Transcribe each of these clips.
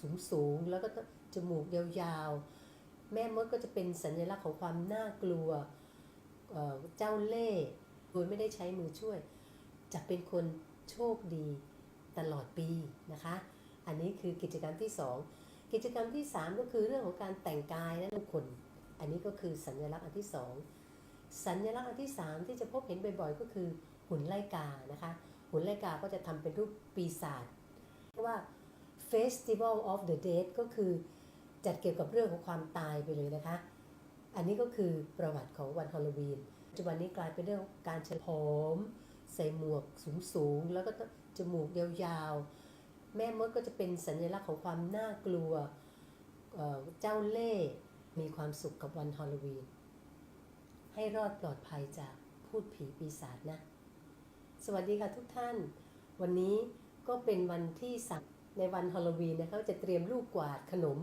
สูงสูงๆ แล้วก็จมูกยาวๆ แม่มดก็จะเป็นสัญลักษณ์ของความน่ากลัวเเจ้าเล่ห์โดยไม่ได้ใช้มือช่วย จะเป็นคนโชคดีตลอดปีนะคะ อันนี้คือกิจกรรมที่ 2 กิจกรรมที่ 3 ก็คือเรื่องของการแต่งกายนะทุกคน อันนี้ก็คือสัญลักษณ์อันที่ 2 สัญลักษณ์อันที่ 3 ที่จะพบเห็นบ่อยๆ ก็คือหุ่นไล่กานะคะ หุ่นไล่กาก็จะทำเป็นรูปปีศาจเพรียกว่า Festival of the Dead ก็คือจัดเกี่ยวกับเรื่องของความตายไปเลยนะคะ อันนี้ก็คือประวัติของวันฮาโลวีนปัจจุบันนี้กลายเป็นเรื่องการเฉลิมผมใส่หมวกสูงๆ แล้วก็จมูกยาวๆ แม่มดก็จะเป็นสัญลักษณ์ของความน่ากลัวเเจ้าเล่ห์มีความสุขกับวันฮาโลวีน ให้รอดปลอดภัยจากพูดผีปีศาจนะ สวัสดีค่ะทุกท่าน วันนี้ก็เป็นวันที่สัก ในวันฮาโลวีนนะคะจะเตรียมลูกกวาดขนม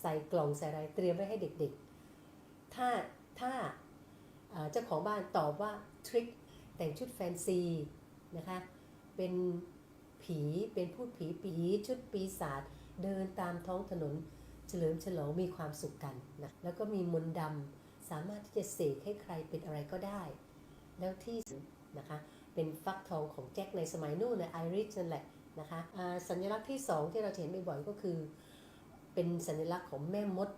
ใส่กล่องใส่อะไรเตรียมไว้ให้เด็กๆ ถ้าถ้าเจ้าของบ้านตอบว่าทริคแต่งชุดแฟนซีนะคะเป็นผีเป็นพูดผีปีชุดปีศาจเดินตามท้องถนนเฉลิมฉลองมีความสุขกันนะแล้วก็มีมนต์ดำสามารถที่จะเสกให้ใครเป็นอะไรก็ได้ แล้วที่นะคะเป็นฟักทองของแจ็คในสมัยนู่นนะไอริชนั่นแหละ นะคะสัญลักษณ์ที่ 2 ที่เราเห็นบ่อยๆก็คือ เป็นสัญลักษณ์ของแม่มด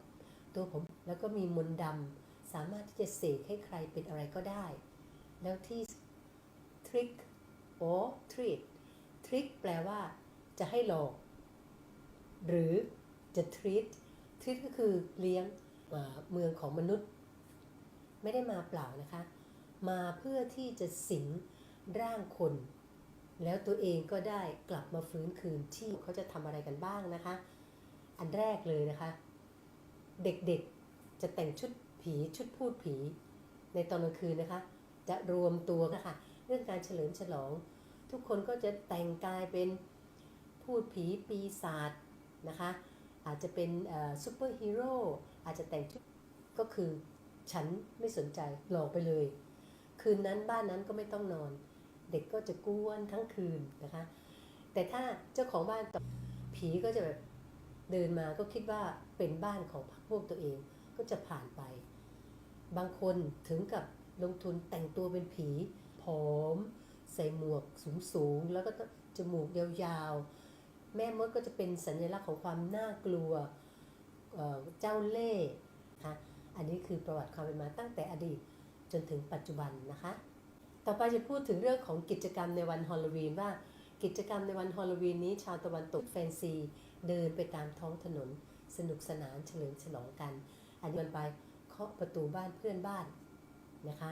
ตัวผมแล้วก็มีมนต์ดำสามารถที่จะเสกให้ใครเป็นอะไรก็ได้ แล้วที่ทริค or treat ทริคแปลว่า จะให้หลอก หรือจะ treat treat ก็คือเลี้ยงเมืองของมนุษย์ ไม่ได้มาเปล่านะคะ มาเพื่อที่จะสิงร่างคน แล้วตัวเองก็ได้กลับมาฟื้นคืนที่เขาจะทำอะไรกันบ้างนะคะ อันแรกเลยนะคะ เด็กๆจะแต่งชุดผีชุดพูดผี ในตอนกลางคืนนะคะ จะรวมตัวนะคะ เรื่องการเฉลิมฉลอง ทุกคนก็จะแต่งกายเป็นพูดผีปีศาจนะคะ อาจจะเป็นซูเปอร์ฮีโร่อาจจะแต่งชุดก็คือฉันไม่สนใจหลอกไปเลย คืนนั้นบ้านนั้นก็ไม่ต้องนอน เด็กก็จะกวนทั้งคืนนะคะ แต่ถ้าเจ้าของบ้านตอบผีก็จะแบบเดินมาก็คิดว่าเป็นบ้านของพรรคพวกตัวเองก็จะผ่านไป บางคนถึงกับลงทุนแต่งตัวเป็นผีผอม ใส่หมวกสูงๆ แล้วก็จมูกยาวๆ แม่มดก็จะเป็นสัญลักษณ์ของความน่ากลัวเเจ้าเล่ห์นะอันนี้คือประวัติความเป็นมาตั้งแต่อดีตจนถึงปัจจุบันนะคะ ต่อไปจะพูดถึงเรื่องของกิจกรรมในวันฮอลลวีนว่ากิจกรรมในวันฮอลลวีนนี้ ชาวตะวันตกแฟนซี เดินไปตามท้องถนน สนุกสนานเฉลิมฉลองกัน อันนี้มันไปเคาะประตูบ้านเพื่อนบ้านนะคะ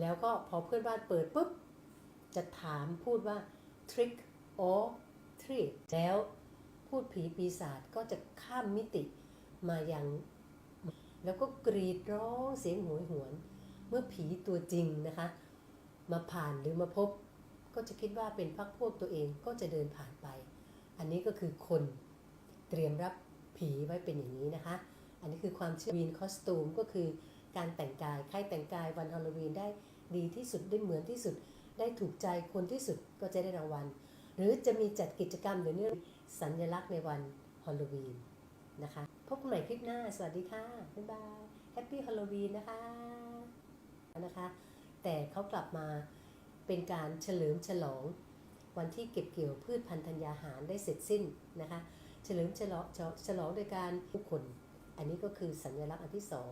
แล้วก็พอเพื่อนบ้านเปิดปุ๊บ จะถามพูดว่า trick or treat แล้วพูดผีปีศาจก็จะข้ามมิติมายัง แล้วก็กรีดร้องเสียงโหยหวน เมื่อผีตัวจริงนะคะ มาผ่านหรือมาพบ ก็จะคิดว่าเป็นพักพวกตัวเองก็จะเดินผ่านไป อันนี้ก็คือคนเตรียมรับผีไว้เป็นอย่างนี้นะคะ อันนี้คือความเชื่อวีนคอสตูมก็คือการแต่งกาย ใครแต่งกายวันฮาโลวีนได้ดีที่สุดได้เหมือนที่สุด ได้ถูกใจคนที่สุดก็จะได้รางวัล หรือจะมีจัดกิจกรรมหรือเรื่องสัญลักษณ์ในวันฮาโลวีนนะคะพบกันใหม่คลิปหน้า สวัสดีค่ะ บ๊ายบาย แฮปปี้ฮาโลวีนนะคะ นะคะ แต่เขากลับมาเป็นการเฉลิมฉลอง วันที่เก็บเกี่ยวพืชพันธุ์ธัญญาหารได้เสร็จสิ้นนะคะเฉลิมฉลองฉลองโดยการผู้คน อันนี้ก็คือสัญลักษณ์อันที่สอง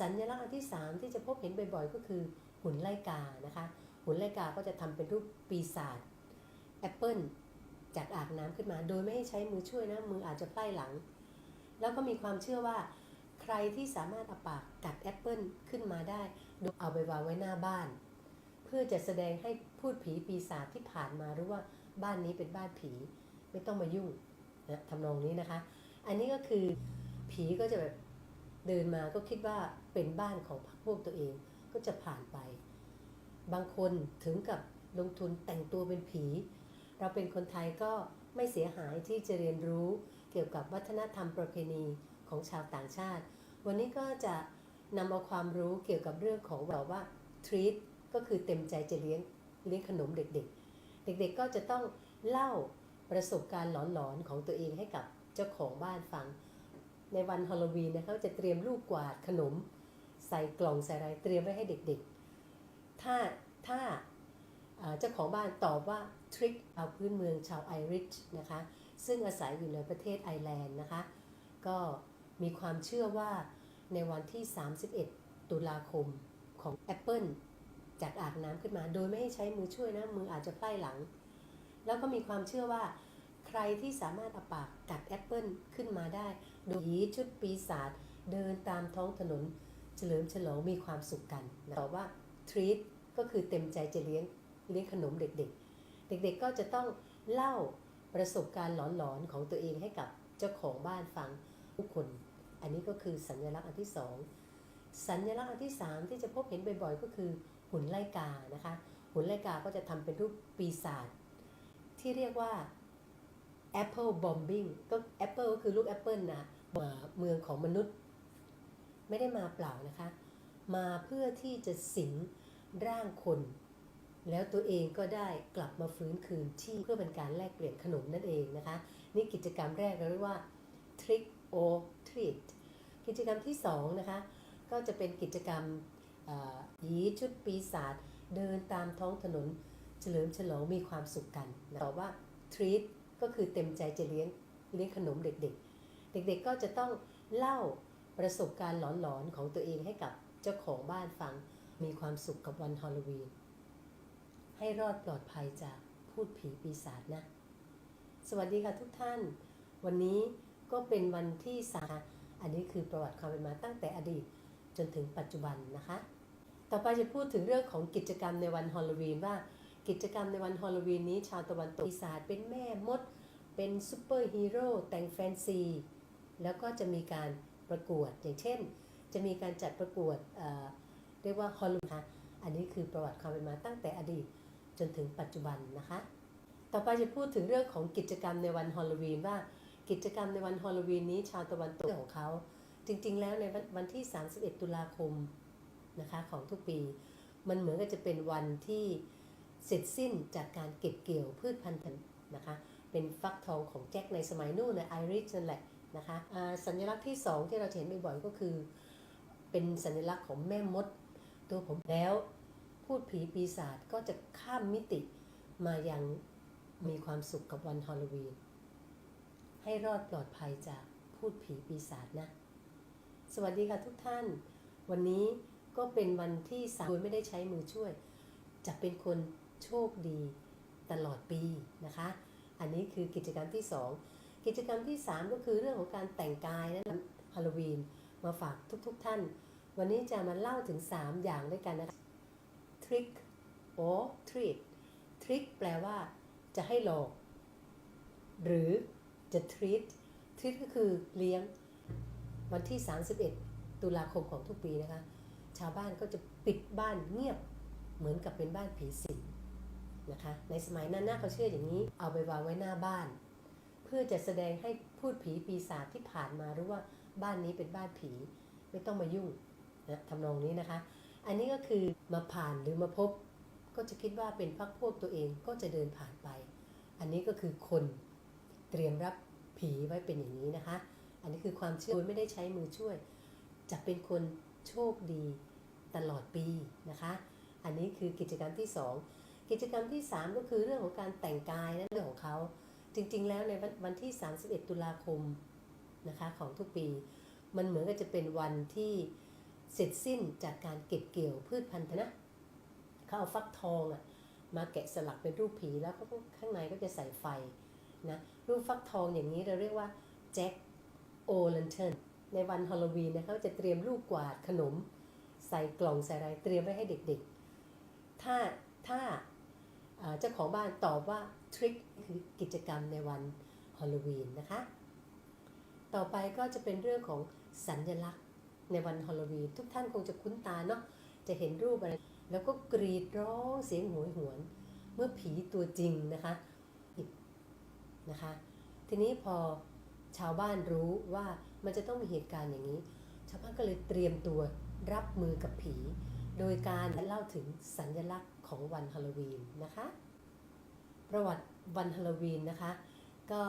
สัญลักษณ์อันที่ 3 ที่จะพบเห็นบ่อยๆ ก็คือหุ่นไล่กานะคะหุ่นไล่กาก็จะทำเป็นรูปปีศาจแอปเปิลจากอางน้ำขึ้นมา โดยไม่ให้ใช้มือช่วยนะมืออาจจะไพล่หลัง แล้วก็มีความเชื่อว่าใครที่สามารถเอาปากกัดแอปเปิลขึ้นมาได้ ดยเอาไปวางไว้หน้าบ้าน เพื่อจะแสดงให้พูดผีปีศาจที่ผ่านมารู้ว่าบ้านนี้เป็นบ้านผีไม่ต้องมายุ่งนะทำนองนี้นะคะ อันนี้ก็คือผีก็จะแบบเดินมาก็คิดว่าเป็นบ้านของพวกตัวเองก็จะผ่านไป บางคนถึงกับลงทุนแต่งตัวเป็นผี เราเป็นคนไทยก็ไม่เสียหายที่จะเรียนรู้เกี่ยวกับวัฒนธรรมประเพณีของชาวต่างชาติ วันนี้ก็จะ นำเอาความรู้เกี่ยวกับเรื่องของแบบว่า treat ก็คือเต็มใจจะเลี้ยงเลี้ยงขนมเด็กๆ เด็กๆก็จะต้องเล่าประสบการณ์หลอนๆของตัวเองให้กับเจ้าของบ้านฟัง ในวันฮอลโลวีนนะคะจะเตรียมลูกกวาดขนม ใส่กล่องใส่อะไรเตรียมไว้ให้เด็กๆ ถ้าถ้าเจ้าของบ้านตอบว่าทริคเอาพื้นเมืองชาวไอริชนะคะ ซึ่งอาศัยอยู่ในประเทศไอร์แลนด์นะคะ ก็มีความเชื่อว่า ในวันที่ 31 ตุลาคมของแอปเปิลจากอางน้ำขึ้นมา โดยไม่ให้ใช้มือช่วยนะ มืออาจจะไพล่หลัง แล้วก็มีความเชื่อว่า ใครที่สามารถเอาปากกัดแอปเปิลขึ้นมาได้โดยีชุดปีศาจเดินตามท้องถนน เฉลิมฉลองมีความสุขกันตอบว่า treat ก็คือเต็มใจจะเลี้ยงเลี้ยงขนมเด็กๆ เด็กๆก็จะต้องเล่าประสบการณ์หลอนๆของตัวเองให้กับเจ้าของบ้านฟังทุกคน อันนี้ก็คือสัญลักษณ์อันที่สองสัญลักษณ์อันที่สามที่จะพบเห็นบ่อยๆ ก็คือหุ่นไล่กานะคะ หุ่นไล่กาก็จะทำเป็นรูปปีศาจที่เรียกว่า Apple Bombing ก็ Apple ก็คือลูกแอปเปิลนะมาเมืองของมนุษย์ ไม่ได้มาเปล่านะคะ มาเพื่อที่จะสิงร่างคน แล้วตัวเองก็ได้กลับมาฟื้นคืนที่เพื่อเป็นการแลกเปลี่ยนขนมนั่นเองนะคะ นี่กิจกรรมแรกเราเรียกว่า trick or treat กิจกรรมที่สองนะคะก็จะเป็นกิจกรรมหยีชุดปีศาจเดินตามท้องถนนเฉลิมฉลองมีความสุขกันตอบว่า treat ก็คือเต็มใจจะเลี้ยงเลี้ยงขนมเด็กๆ เด็กๆก็จะต้องเล่าประสบการณ์หลอนๆของตัวเองให้กับเจ้าของบ้านฟังมีความสุขกับวันฮอลลวีนให้รอดปลอดภัยจากพูดผีปีศาจนะ สวัสดีค่ะทุกท่าน วันนี้ ก็เป็นวันที่สาอันนี้คือประวัติความเป็นมาตั้งแต่อดีตจนถึงปัจจุบันนะคะ ต่อไปจะพูดถึงเรื่องของกิจกรรมในวันฮอลลวีนว่ากิจกรรมในวันฮอลลวีนนี้ชาวตะวันตกปีศาจเป็นแม่มด เป็นซูเปอร์ฮีโร่แต่งแฟนซี แล้วก็จะมีการประกวดอย่างเช่น จะมีการจัดประกวดเเรียกว่าฮอลลวีนอันนี้คือประวัติความเป็นมาตั้งแต่อดีตจนถึงปัจจุบันนะคะ ต่อไปจะพูดถึงเรื่องของกิจกรรมในวันฮอลลวีนว่า กิจกรรมในวันฮอลลวีนนี้ชาวตะวันตกของเขา จริงๆ แล้วในวันที่ 31 ตุลาคมนะคะของทุกปี มันเหมือนกับจะเป็นวันที่เสร็จสิ้นจากการเก็บเกี่ยวพืชพันธุ์นะคะเป็นฟักทองของแจ็คในสมัยนู่นในไอริชนั่นแหละนะคะสัญลักษณ์ที่ 2 ที่เราเห็นบ่อยๆก็คือ เป็นสัญลักษณ์ของแม่มด ตัวผมแล้ว พูดผีปีศาจก็จะข้ามมิติมายังมีความสุขกับวันฮอลลวีน ให้รอดปลอดภัยจากพูดผีปีศาจนะ สวัสดีค่ะทุกท่าน วันนี้ก็เป็นวันที่สามโดยไม่ได้ใช้มือช่วย จะเป็นคนโชคดีตลอดปีนะคะ อันนี้คือกิจกรรมที่ 2 กิจกรรมที่ 3 ก็คือเรื่องของการแต่งกายนะฮาโลวีนมาฝากทุกๆทท่าน วันนี้จะมาเล่าถึง 3 อย่างด้วยกันนะคะ trick or treat trick แปลว่าจะให้หลอก หรือ จะ treat treat ก็คือเลี้ยงวันที่ 31 ตุลาคมของทุกปีนะคะ ชาวบ้านก็จะปิดบ้านเงียบเหมือนกับเป็นบ้านผีสิงนะคะ ในสมัยนั้นน่าเขาเชื่ออย่างนี้ เอาไปวางไว้หน้าบ้าน เพื่อจะแสดงให้พูดผีปีศาจที่ผ่านมารู้ว่าบ้านนี้เป็นบ้านผีไม่ต้องมายุ่งนะทำนองนี้นะคะ อันนี้ก็คือมาผ่านหรือมาพบ ก็จะคิดว่าเป็นพักพวกตัวเองก็จะเดินผ่านไป อันนี้ก็คือคน เตรียมรับผีไว้เป็นอย่างนี้นะคะ อันนี้คือความเชื่อโดยไม่ได้ใช้มือช่วย จะเป็นคนโชคดีตลอดปีนะคะ อันนี้คือกิจกรรมที่ 2 กิจกรรมที่ 3 ก็คือเรื่องของการแต่งกายนะเรื่องของเขา จริงๆ แล้วในวันวันที่ 31 ตุลาคมนะคะของทุกปี มันเหมือนกับจะเป็นวันที่เสร็จสิ้นจากการเก็บเกี่ยวพืชพันธุ์นะเขาเอาฟักทองอะมาแกะสลักเป็นรูปผีแล้วก็ข้างในก็จะใส่ไฟนะ รูปฟักทองอย่างนี้เราเรียกว่าแจ็คโอลันเทนในวันฮอลลวีนนะคะจะเตรียมลูกกวาดขนม ใส่กล่องใส่อะไรเตรียมไว้ให้เด็กๆ ถ้าถ้าเจ้าของบ้านตอบว่าทริคคือกิจกรรมในวันฮอลลวีนนะคะ ต่อไปก็จะเป็นเรื่องของสัญลักษณ์ในวันฮอลลวีนทุกท่านคงจะคุ้นตาเนาะจะเห็นรูปอะไร แล้วก็กรีดร้องเสียงโหยหวน เมื่อผีตัวจริงนะคะ นะคะ ทีนี้พอชาวบ้านรู้ว่ามันจะต้องมีเหตุการณ์อย่างนี้ ชาวบ้านก็เลยเตรียมตัวรับมือกับผี โดยการเล่าถึงสัญลักษณ์ของวันฮาโลวีนนะคะ ประวัติวันฮาโลวีนนะคะ ก็